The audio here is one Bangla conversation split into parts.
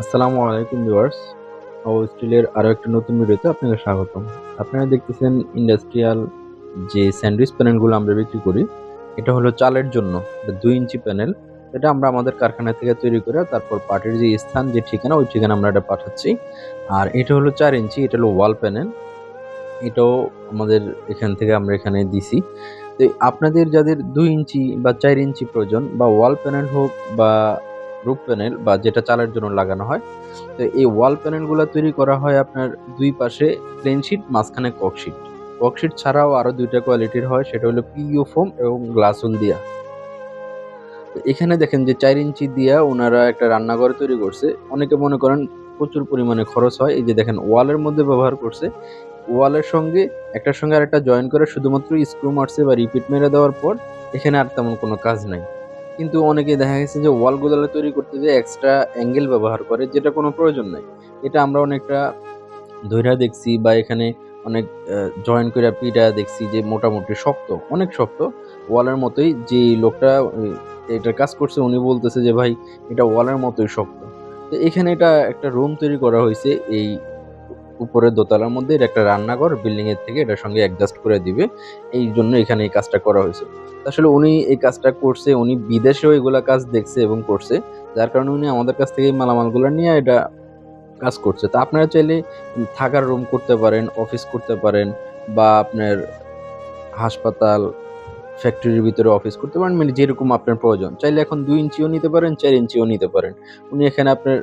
আসসালামু আলাইকুম ভিউয়ার্স। ও স্টিলের আরও একটা নতুন ভিডিওতে আপনাকে স্বাগতম। আপনারা দেখতেছেন ইন্ডাস্ট্রিয়াল যে স্যান্ডউইচ প্যানেলগুলো আমরা বিক্রি করি, এটা হলো চালের জন্য দুই ইঞ্চি প্যানেল। এটা আমরা আমাদের কারখানা থেকে তৈরি করে তারপর পাটের যে স্থান, যে ঠিকানা, ওই ঠিকানা আমরা এটা পাঠাচ্ছি। আর এটা হলো চার ইঞ্চি, এটা হলো ওয়াল প্যানেল। এটাও আমাদের এখান থেকে আমরা এখানে দিছি। তো আপনাদের যাদের দুই ইঞ্চি বা চার ইঞ্চি প্রয়োজন বা ওয়াল প্যানেল হোক বা রুফ প্যানেল বা যেটা চালের জন্য লাগানো হয়। তো এই ওয়াল প্যানেলগুলো তৈরি করা হয় আপনার দুই পাশে প্লেন শিট মাঝখানে ককশিট ককশিট ছাড়াও আরও দুইটা কোয়ালিটির হয়, সেটা হলো পিইউ ফোম এবং গ্লাসুল দিয়া। তো এখানে দেখেন যে চার ইঞ্চি দিয়া ওনারা একটা রান্নাঘর তৈরি করছে। অনেকে মনে করেন প্রচুর পরিমাণে খরচ হয়। এই যে দেখেন ওয়ালের মধ্যে ব্যবহার করছে। ওয়ালের সঙ্গে একটার সঙ্গে আরেকটা জয়েন করে শুধুমাত্র স্ক্রু মারছে বা রিপিট মেরে দেওয়ার পর এখানে আর তেমন কোনো কাজ নাই। কিন্তু অনেকে দেখা গেছে যে ওয়ালগুলো তৈরি করতে যে এক্সট্রা অ্যাঙ্গেল ব্যবহার করে, যেটা কোনো প্রয়োজন নাই। এটা আমরা অনেকটা ধৈর্য দেখছি বা এখানে অনেক জয়েন করে পিটা দেখছি যে মোটামুটি শক্ত, অনেক শক্ত। ওয়ালের মতোই যে লোকটা এটা কাজ করছে, উনি বলতেছে যে, ভাই, এটা ওয়ালের মতোই শক্ত। তো এখানে এটা একটা রুম তৈরি করা হয়েছে এই উপরের দোতলার মধ্যে এটা একটা রান্নাঘর বিল্ডিং এর থেকে এটার সঙ্গে অ্যাডজাস্ট করে দিবে। এই জন্য এখানে এই কাজটা করা হয়েছে। আসলে উনি এই কাজটা করছে, উনি বিদেশেও এগুলা কাজ দেখছে এবং করছে। যার কারণে উনি আমাদের কাছ থেকে মালামালগুলো নিয়ে এটা কাজ করছে। তা আপনারা চাইলে থাকার রুম করতে পারেন অফিস করতে পারেন বা আপনার হাসপাতাল ফ্যাক্টরির ভিতরে অফিস করতে পারেন মানে যেরকম আপনার প্রয়োজন। চাইলে এখন দুই ইঞ্চিও নিতে পারেন, চার ইঞ্চিও নিতে পারেন। উনি এখানে আপনার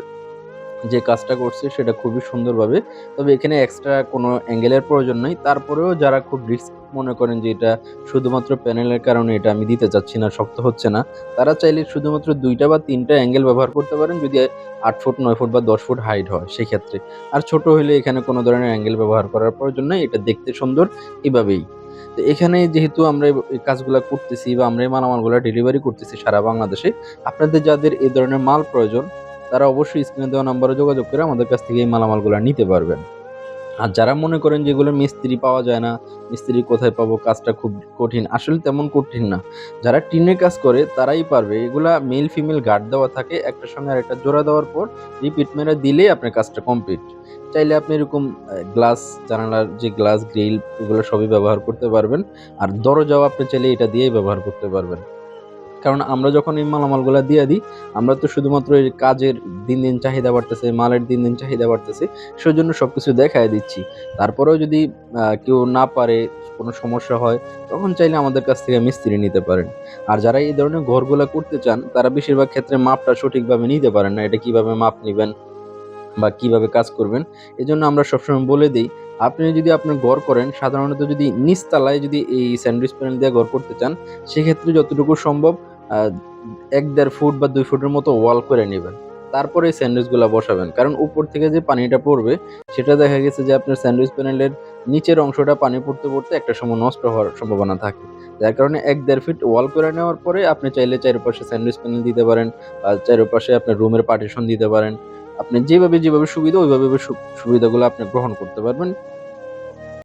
যে কাজটা করছে সেটা খুবই সুন্দরভাবে। তবে এখানে এক্সট্রা কোনো অ্যাঙ্গেলের প্রয়োজন নেই। তারপরেও যারা খুব রিস্ক মনে করেন যে এটা শুধুমাত্র প্যানেলের কারণে এটা আমি দিতে চাচ্ছি না, শক্ত হচ্ছে না, তারা চাইলে শুধুমাত্র দুইটা বা তিনটা অ্যাঙ্গেল ব্যবহার করতে পারেন যদি আট ফুট, নয় ফুট বা দশ ফুট হাইট হয় সেক্ষেত্রে। আর ছোট হলে এখানে কোনো ধরনের অ্যাঙ্গেল ব্যবহার করার প্রয়োজন নেই, এটা দেখতে সুন্দর এভাবেই। তো এখানে যেহেতু আমরা এই কাজগুলো করতেছি বা আমরা এই মালামালগুলো ডেলিভারি করতেছি সারা বাংলাদেশে, আপনাদের যাদের এই ধরনের মাল প্রয়োজন তারা অবশ্যই স্ক্রিনে দেওয়া নাম্বারে যোগাযোগ করে আমাদের কাছ থেকে এই মালামালগুলো নিতে পারবেন। আর যারা মনে করেন যেগুলো মিস্ত্রি পাওয়া যায় না, মিস্ত্রি কোথায় পাবো, কাজটা খুব কঠিন, আসলে তেমন কঠিন না। যারা টিনের কাজ করে, তারাই পারবে। এগুলা মেল ফিমেল গার্ড দেওয়া থাকে, একটা সঙ্গে আর একটা জোড়া দেওয়ার পর রিপিট মেরে দিলেই আপনার কাজটা কমপ্লিট চাইলে আপনি এরকম গ্লাস জানালার যে গ্লাস গ্রিল এগুলো সবই ব্যবহার করতে পারবেন। আর দরজাও আপনি চাইলে এটা দিয়েই ব্যবহার করতে পারবেন। কারণ আমরা যখন এই মালামালগুলো দিয়ে দিই, আমরা তো শুধুমাত্র এই কাজের দিন দিন চাহিদা বাড়তেছে, মালের দিন দিন চাহিদা বাড়তেছে সেই জন্য সব কিছু দেখায় দিচ্ছি। তারপরেও যদি কেউ না পারে, কোনো সমস্যা হয়, তখন চাইলে আমাদের কাছ থেকে মিস্ত্রি নিতে পারেন। আর যারা এই ধরনের ঘরগুলো করতে চান, তারা বেশিরভাগ ক্ষেত্রে মাপটা সঠিকভাবে নিতে পারেন না, এটা কীভাবে মাপ নেবেন বা কীভাবে কাজ করবেন এই জন্য আমরা সবসময় বলে দিই, আপনি যদি আপনার ঘর করেন, সাধারণত যদি নিচতলায় যদি এই স্যান্ডউইচ প্যানেল দিয়ে ঘর করতে চান, সেক্ষেত্রে যতটুকু সম্ভব এক দেড় ফুট বা দুই ফুটের মতো ওয়াল করে নেবেন। তারপরে এই স্যান্ডউইচগুলো বসাবেন। কারণ উপর থেকে যে পানিটা পড়বে, সেটা দেখা গেছে যে আপনার স্যান্ডউইচ প্যানেলের নিচের অংশটা পানি পড়তে পড়তে একটা সময় নষ্ট হওয়ার সম্ভাবনা থাকে। যার কারণে এক দেড় ফিট ওয়াল করে নেওয়ার পরে আপনি চাইলে চারপাশে স্যান্ডউইচ প্যানেল দিতে পারেন, বা চারপাশে আপনার রুমের পার্টিশন দিতে পারেন। আপনি যেভাবে যেভাবে সুবিধা, ওইভাবে সুবিধাগুলো আপনি গ্রহণ করতে পারবেন।